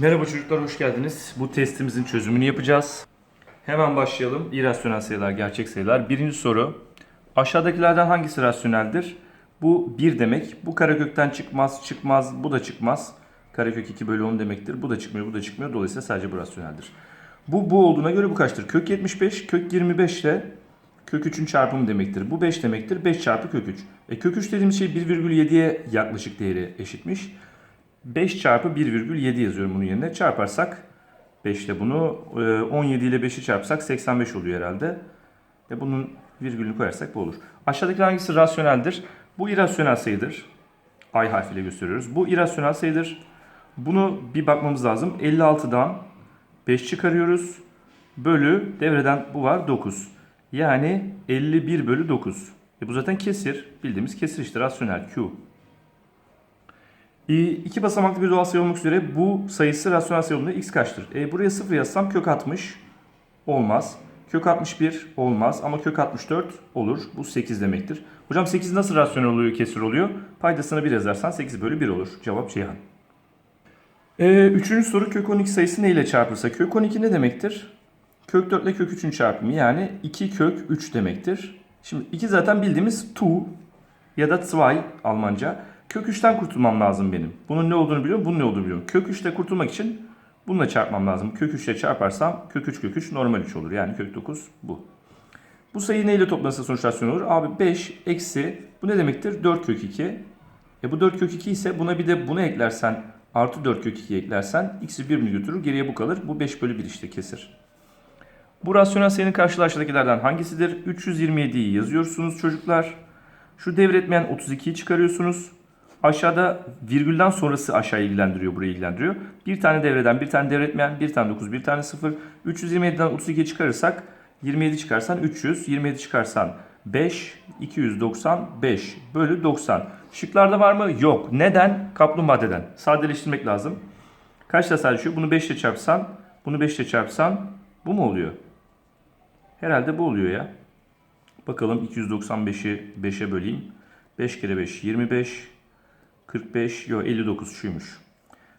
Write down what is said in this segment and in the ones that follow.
Merhaba çocuklar, hoş geldiniz. Bu testimizin çözümünü yapacağız. Hemen başlayalım. İrasyonel sayılar, gerçek sayılar. Birinci soru. Aşağıdakilerden hangisi rasyoneldir? Bu 1 demek. Bu karekökten çıkmaz, çıkmaz, bu da çıkmaz. Karekök 2 bölü 10 demektir. Bu da çıkmıyor, bu da çıkmıyor. Dolayısıyla sadece bu rasyoneldir. Bu bu olduğuna göre bu kaçtır? Kök 75, kök 25 ile kök 3'ün çarpımı demektir. Bu 5 demektir. 5 çarpı kök 3. E kök 3 dediğimiz şey 1,7'ye yaklaşık değeri eşitmiş. 5 çarpı 1,7 yazıyorum bunun yerine. Çarparsak 5 ile bunu e, 17 ile 5'i çarpsak 85 oluyor herhalde. Ve bunun virgülünü koyarsak bu olur. Aşağıdaki hangisi rasyoneldir? Bu irrasyonel sayıdır. Ay harfiyle gösteriyoruz. Bu irrasyonel sayıdır. Bunu bir bakmamız lazım. 56'dan 5 çıkarıyoruz. Bölü devreden bu var 9. Yani 51 bölü 9. E bu zaten kesir. Bildiğimiz kesir işte rasyonel Q. E, iki basamaklı bir doğal sayı olmak üzere bu sayısı rasyonel sayı olduğunda x kaçtır? E, buraya 0 yazsam kök 60 olmaz. Kök 61 olmaz ama kök 64 olur. Bu 8 demektir. Hocam 8 nasıl rasyonel oluyor, kesir oluyor? Paydasına 1 yazarsan 8 bölü 1 olur. Cevap Ceyhan. E, üçüncü soru kök 12 sayısı ne ile çarpılsa? Kök 12 ne demektir? Kök 4 ile kök 3'ün çarpımı yani 2 kök 3 demektir. Şimdi 2 zaten bildiğimiz 2 ya da 2 Almanca. Kök 3'ten kurtulmam lazım benim. Bunun ne olduğunu biliyorum, bunun ne olduğunu biliyorum. Kök 3'te kurtulmak için bununla çarpmam lazım. Kök 3 ile çarparsam kök 3 kök 3 normal 3 olur. Yani kök 9 bu. Bu sayı neyle toplanırsa sonuç rasyonel olur? Abi 5 eksi bu ne demektir? 4 kök 2. E bu 4 kök 2 ise buna bir de bunu eklersen artı 4 kök 2 eklersen x'i birini götürür geriye bu kalır. Bu 5 bölü 1 işte kesir. Bu rasyonel sayının karşılığı aşağıdakilerden hangisidir? 327'yi yazıyorsunuz çocuklar. Şu devretmeyen 32'yi çıkarıyorsunuz. Aşağıda virgülden sonrası aşağı ilgilendiriyor, burayı ilgilendiriyor. Bir tane devreden, bir tane devretmeyen, bir tane 9, bir tane 0. 327'den 32'yi çıkarırsak 27 çıkarsan 300, 27 çıkarsan 5, 295 bölü 90. Şıklarda var mı? Yok. Neden? Kaplumbağadan. Sadeleştirmek lazım. Kaçla sadeleşiyor? Bunu 5 ile çarpsan, bunu 5 ile çarpsan bu mu oluyor? Herhalde bu oluyor ya. Bakalım 295'i 5'e böleyim. 5 kere 5 25. 45 yok 59 şuymuş.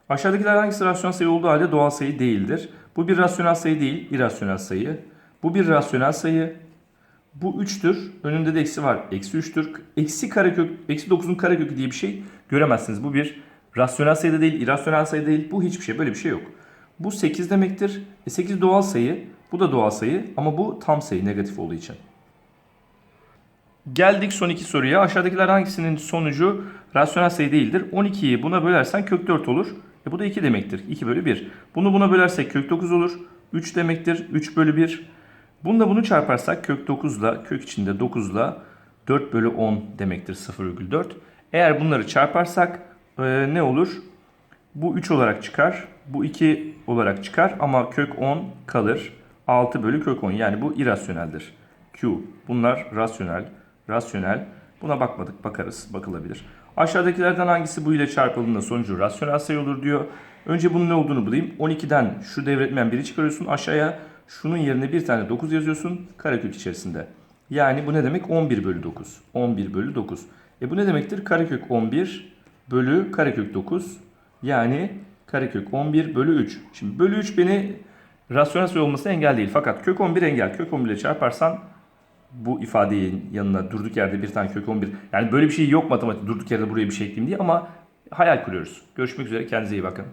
Aşağıdakiler hangisi rasyonel sayı olduğu halde doğal sayı değildir? Bu bir rasyonel sayı değil, irrasyonel sayı. Bu bir rasyonel sayı. Bu 3'tür. Önünde de eksi var. Eksi 3'tür. Eksi karekök, eksi 9'un karekökü diye bir şey göremezsiniz. Bu bir rasyonel sayı da değil, irrasyonel sayı değil. Bu hiçbir şey. Böyle bir şey yok. Bu 8 demektir. E 8 doğal sayı. Bu da doğal sayı ama bu tam sayı negatif olduğu için. Geldik son iki soruya. Aşağıdakiler hangisinin sonucu rasyonel sayı değildir? 12'yi buna bölersen kök 4 olur. E bu da 2 demektir. 2 bölü 1. Bunu buna bölersek kök 9 olur. 3 demektir. 3 bölü 1. Bununla bunu çarparsak kök 9 ile kök içinde 9 ile 4 bölü 10 demektir 0,4. Eğer bunları çarparsak e, ne olur? Bu 3 olarak çıkar. Bu 2 olarak çıkar ama kök 10 kalır. 6 bölü kök 10 yani bu irrasyoneldir. Q. Bunlar rasyonel, rasyonel. Buna bakmadık, bakarız, bakılabilir. Aşağıdakilerden hangisi bu ile çarpıldığında sonucu rasyonel sayı olur diyor. Önce bunun ne olduğunu bulayım. 12'den şu devretmeyen biri çıkarıyorsun aşağıya. Şunun yerine bir tane 9 yazıyorsun karekök içerisinde. Yani bu ne demek? 11 bölü 9. 11 bölü 9. E bu ne demektir? Karekök 11 bölü karekök 9. Yani karekök 11 bölü 3. Şimdi bölü 3 beni rasyonel sayı olması engel değil. Fakat kök 11 engel. Kök 11 ile çarparsan bu ifadenin yanına durduk yerde bir tane kök 11. Yani böyle bir şey yok matematik durduk yerde buraya bir şey ekleyeyim diye ama hayal kuruyoruz. Görüşmek üzere kendinize iyi bakın.